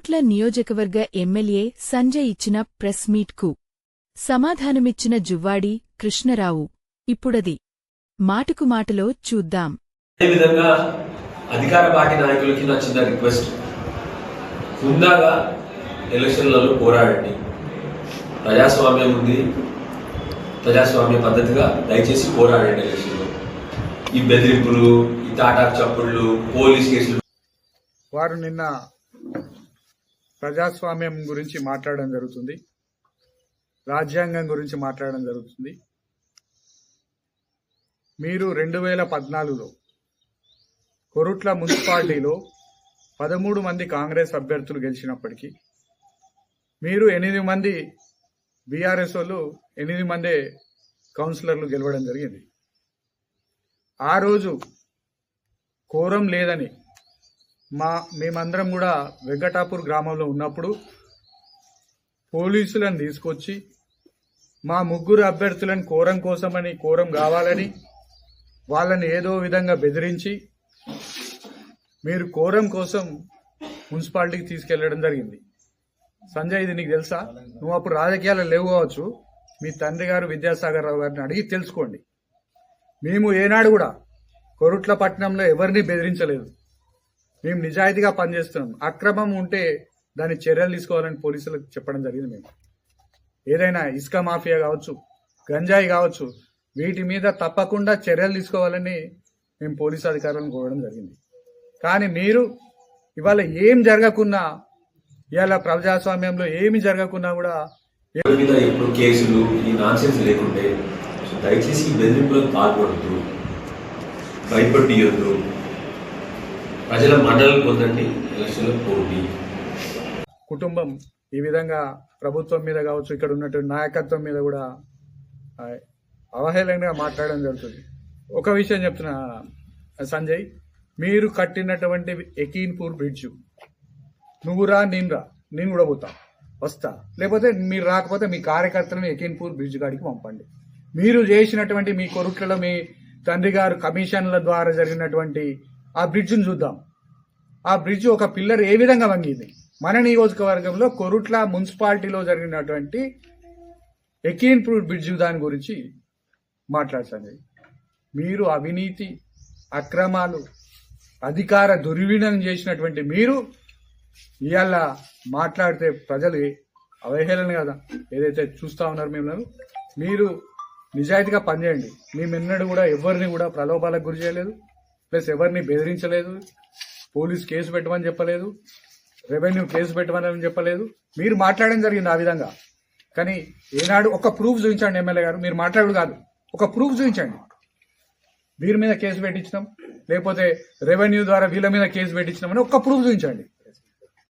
కోరుట్ల నియోజకవర్గ ఎమ్మెల్యే సంజయ్ ఇచ్చిన ప్రెస్ మీట్కు సమాధానమిచ్చిన జువ్వాడి కృష్ణరావు. ఇప్పుడది. మాటుకు మాటలో చూద్దాం. అదేవిధంగా అధికార పార్టీ నాయకులకి నా చిన్న రిక్వెస్ట్. హుందాగా ఎలక్షన్లలో పోరాడండి. ప్రజాస్వామ్యం ఉంది. ప్రజాస్వామ్య పద్ధతిగా దయచేసి పోరాడండి ఎలక్షన్లో. ఈ బెదిరింపులు ఈ తాటా చప్పుళ్ళు పోలీస్ కేసులు. వారు నిన్న ప్రజాస్వామ్యం గురించి మాట్లాడడం జరుగుతుంది. రాజ్యాంగం గురించి మాట్లాడడం జరుగుతుంది. మీరు రెండు వేల పద్నాలుగులో కొరుట్ల మున్సిపాలిటీలో పదమూడు మంది కాంగ్రెస్ అభ్యర్థులు గెలిచినప్పటికీ మీరు ఎనిమిది మంది బీఆర్ఎస్ వాళ్ళు ఎనిమిది మందే కౌన్సిలర్లు గెలవడం జరిగింది. ఆ రోజు కోరం లేదని మా మేమందరం కూడా వెంకటాపూర్ గ్రామంలో ఉన్నప్పుడు పోలీసులను తీసుకొచ్చి మా ముగ్గురు అభ్యర్థులను కోరం కోసమని కోరం కావాలని వాళ్ళని ఏదో విధంగా బెదిరించి మీరు కోరం కోసం మున్సిపాలిటీకి తీసుకెళ్ళడం జరిగింది. సంజయ్ ఇది నీకు తెలుసా? నువ్వు అప్పుడు రాజకీయాలు లేవు కావచ్చు. మీ తండ్రి గారు విద్యాసాగర్ రావు గారిని అడిగి తెలుసుకోండి. మేము ఏనాడు కూడా కొరుట్ల పట్టణంలో ఎవరిని బెదిరించలేదు. మేము నిజాయితీగా పనిచేస్తున్నాం. అక్రమం ఉంటే దాని చర్యలు తీసుకోవాలని పోలీసులకు చెప్పడం జరిగింది మేము. ఏదైనా ఇసుక మాఫియా కావచ్చు గంజాయి కావచ్చు వీటి మీద తప్పకుండా చర్యలు తీసుకోవాలని మేము పోలీసు అధికారులను కోరడం జరిగింది. కానీ మీరు ఇవాళ ఏం జరగకున్నా ఇవాళ ప్రజాస్వామ్యంలో ఏమి జరగకున్నా కూడా మీద ఇప్పుడు కేసులు ఈ నాన్సెన్స్ లేకుంటే దయచేసి బెదిరింపులకు పాల్పడుతూ భయపడియొద్దు. ప్రజల మండలం పొందండి ఎలక్షన్లో పోటీ. కుటుంబం ఈ విధంగా ప్రభుత్వం మీద కావచ్చు ఇక్కడ ఉన్నటువంటి నాయకత్వం మీద కూడా అవహేళనగా మాట్లాడడం జరుగుతుంది. ఒక విషయం చెప్తున్నా సంజయ్ మీరు కట్టినటువంటి ఎకీన్పూర్ బ్రిడ్జ్ నువ్వు రా నేను రా నేను కూడా పోతా వస్తా. లేకపోతే మీరు రాకపోతే మీ కార్యకర్తలను ఎకీన్పూర్ బ్రిడ్జ్ కాడికి పంపండి. మీరు చేసినటువంటి మీ కొరుట్లలో మీ తండ్రి గారు కమిషన్ల ద్వారా జరిగినటువంటి ఆ బ్రిడ్జ్ను చూద్దాం. ఆ బ్రిడ్జ్ ఒక పిల్లర్ ఏ విధంగా వంగింది? మన నియోజకవర్గంలో కొరుట్ల మున్సిపాలిటీలో జరిగినటువంటి ఎకీన్పూర్ బ్రిడ్జ్ దాని గురించి మాట్లాడుతుంది. మీరు అవినీతి అక్రమాలు అధికార దుర్వినియోగం చేసినటువంటి మీరు ఇవాళ మాట్లాడితే ప్రజలు అవహేళన కదా? ఏదైతే చూస్తా ఉన్నారు మేము మీరు నిజాయితీగా పనిచేయండి. మేము ఎన్నడూ కూడా ఎవరిని కూడా ప్రలోభాలకు గురి చేయలేదు. ప్లస్ ఎవరిని బెదిరించలేదు పోలీస్ కేసు పెట్టమని చెప్పలేదు రెవెన్యూ కేసు పెట్టమని చెప్పలేదు. మీరు మాట్లాడడం జరిగింది ఆ విధంగా. కానీ ఏనాడు ఒక ప్రూఫ్ చూపించండి ఎమ్మెల్యే గారు. మీరు మాట్లాడు కాదు. ఒక ప్రూఫ్ చూపించండి. వీరి మీద కేసు పెట్టించినాం. లేకపోతే రెవెన్యూ ద్వారా వీళ్ళ మీద కేసు పెట్టించినామని ఒక్క ప్రూఫ్ చూపించండి.